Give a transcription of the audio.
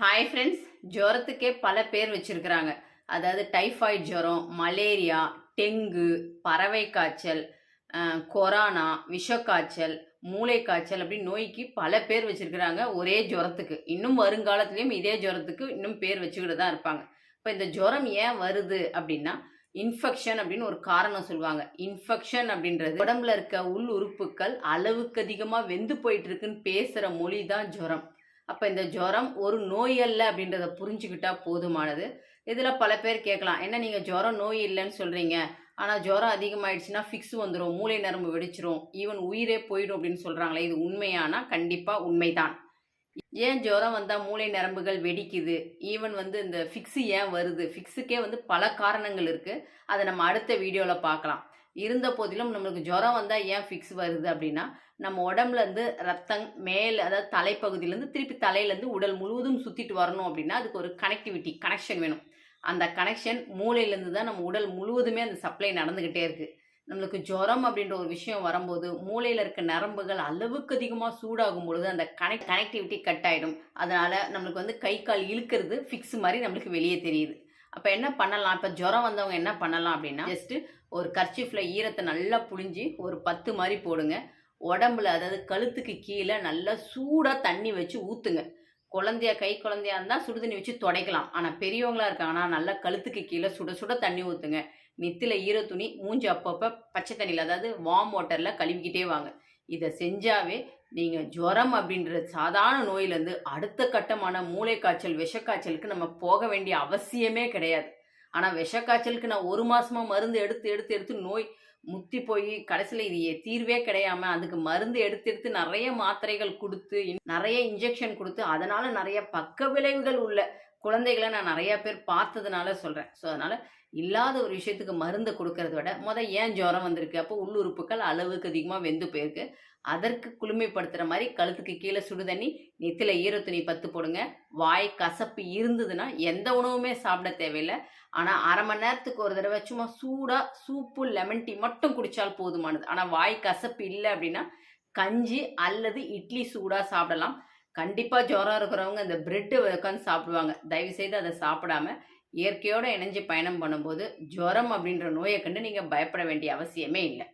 Hi friends ஜுரத்துக்கே பல பேர் வச்சிருக்கிறாங்க. அதாவது டைஃபாய்ட் ஜுரம் மலேரியா டெங்கு பறவை காய்ச்சல் கொரோனா விஷக்காய்ச்சல் மூளை காய்ச்சல் அப்படின்னு நோய்க்கு பல பேர் வச்சிருக்கிறாங்க ஒரே ஜுரத்துக்கு இன்னும் வருங்காலத்துலேயும் இதே ஜுரத்துக்கு இன்னும் பேர் வச்சுக்கிட்டு தான் இருப்பாங்க. இப்போ இந்த ஜுரம் ஏன் வருது அப்படின்னா இன்ஃபெக்ஷன் அப்படின்னு ஒரு காரணம் சொல்லுவாங்க. இன்ஃபெக்ஷன் அப்படின்றது உடம்புல இருக்க உள் உறுப்புகள் அளவுக்கு அதிகமாக வெந்து போயிட்டு இருக்குன்னு பேசுகிற மொழி தான் ஜுரம் அப்போ இந்த ஜுரம் ஒரு நோய் அல்ல அப்படின்றத புரிஞ்சுக்கிட்டா போதுமானது. இதில் பல பேர் கேட்கலாம் என்ன நீங்கள் ஜுரம் நோய் இல்லைன்னு சொல்கிறீங்க ஆனால் ஜுரம் அதிகமாயிடுச்சுன்னா ஃபிக்ஸ் வந்துடும் மூளை நரம்பு வெடிச்சிரும் ஈவன் உயிரே போயிடும் அப்படின்னு சொல்கிறாங்களே இது உண்மையானா? கண்டிப்பாக உண்மைதான். ஏன் ஜுரம் வந்தால் மூளை நரம்புகள் வெடிக்குது? ஈவன் வந்து இந்த ஃபிக்ஸு ஏன் வருது? ஃபிக்ஸுக்கே வந்து பல காரணங்கள் இருக்குது அதை நம்ம அடுத்த வீடியோவில் பார்க்கலாம். இருந்த போதிலும் நம்மளுக்கு ஜுரம் வந்தால் ஏன் ஃபிக்ஸ் வருது அப்படின்னா நம்ம உடம்புலேருந்து ரத்தம் மேல் அதாவது தலைப்பகுதியிலேருந்து திருப்பி தலையிலேருந்து உடல் முழுவதும் சுற்றிட்டு வரணும் அப்படின்னா அதுக்கு ஒரு கனெக்டிவிட்டி கனெக்ஷன் வேணும். அந்த கனெக்ஷன் மூளையிலேருந்து தான் நம்ம உடல் முழுவதுமே அந்த சப்ளை நடந்துக்கிட்டே இருக்குது நம்மளுக்கு ஜுரம் அப்படின்ற ஒரு விஷயம் வரும்போது மூளையில் இருக்க நரம்புகள் அளவுக்கு அதிகமாக சூடாகும் பொழுது அந்த கனெக்ட் கனெக்டிவிட்டி கட் ஆகிடும் அதனால் நம்மளுக்கு வந்து கை கால் இழுக்கிறது ஃபிக்ஸ் மாதிரி நம்மளுக்கு வெளியே தெரியுது. அப்போ என்ன பண்ணலாம்? இப்போ ஜுரம் வந்தவங்க என்ன பண்ணலாம் அப்படின்னா ஜஸ்ட்டு ஒரு கர்ச்சிஃபில் ஈரத்தை நல்லா புழிஞ்சி ஒரு பத்து மாதிரி போடுங்க. உடம்புல அதாவது கழுத்துக்கு கீழே நல்லா சூடாக தண்ணி வச்சு ஊற்றுங்க குழந்தையா கை குழந்தையா இருந்தால் சுடுதண்ணி வச்சு துடைக்கலாம். ஆனால் பெரியவங்களா இருக்காங்கன்னா நல்லா கழுத்துக்கு கீழே சுட சுட தண்ணி ஊற்றுங்க நெத்தில ஈர துணி மூஞ்சி அப்பப்போ பச்சை தண்ணியில் அதாவது வார்ம் வாட்டரில் கழுவிக்கிட்டே வாங்க. இதை செஞ்சாவே நீங்கள் ஜுரம் அப்படின்ற சாதாரண நோயிலேருந்து அடுத்த கட்டமான மூளை காய்ச்சல் விஷக்காய்ச்சலுக்கு நம்ம போக வேண்டிய அவசியமே கிடையாது. ஆனால் விஷக்காய்ச்சலுக்கு நான் ஒரு மாதமாக மருந்து எடுத்து எடுத்து எடுத்து நோய் முத்தி போய் கடைசியில் இது தீர்வே கிடையாம அதுக்கு மருந்து எடுத்து எடுத்து நிறைய மாத்திரைகள் கொடுத்து நிறைய இன்ஜெக்ஷன் கொடுத்து அதனால நிறைய பக்க விளைவுகள் உள்ள குழந்தைகளை நான் நிறைய பேர் பார்த்ததுனால சொல்கிறேன் ஸோ அதனால் இல்லாத ஒரு விஷயத்துக்கு மருந்தை கொடுக்கறத விட மொதல் ஏன் ஜுரம் வந்திருக்கு? அப்போ உள்ளுறுப்புகள் அளவுக்கு அதிகமாக வெந்து போயிருக்கு. அதற்கு குளுமைப்படுத்துகிற மாதிரி கழுத்துக்கு கீழே சுடுதண்ணி நெத்தில ஈரத்துணி பத்து போடுங்க. வாய் கசப்பு இருந்ததுன்னா எந்த உணவுமே சாப்பிட தேவையில்லை. ஆனால் அரை மணி நேரத்துக்கு ஒரு தடவை சும்மா சூடாக சூப்பு லெமன் டீ மட்டும் குடித்தால் போதுமானது. ஆனால் வாய் கசப்பு இல்லை அப்படின்னா கஞ்சி அல்லது இட்லி சூடாக சாப்பிடலாம். கண்டிப்பாக ஜுரம் இருக்கிறவங்க இந்த பிரெட்டு உட்காந்து சாப்பிடுவாங்க. தயவு செய்து அதை சாப்பிடாம இயற்கையோடு இணைஞ்சு பயணம் பண்ணும்போது ஜுரம் அப்படின்ற நோயை கண்டு நீங்கள் பயப்பட வேண்டிய அவசியமே இல்லை.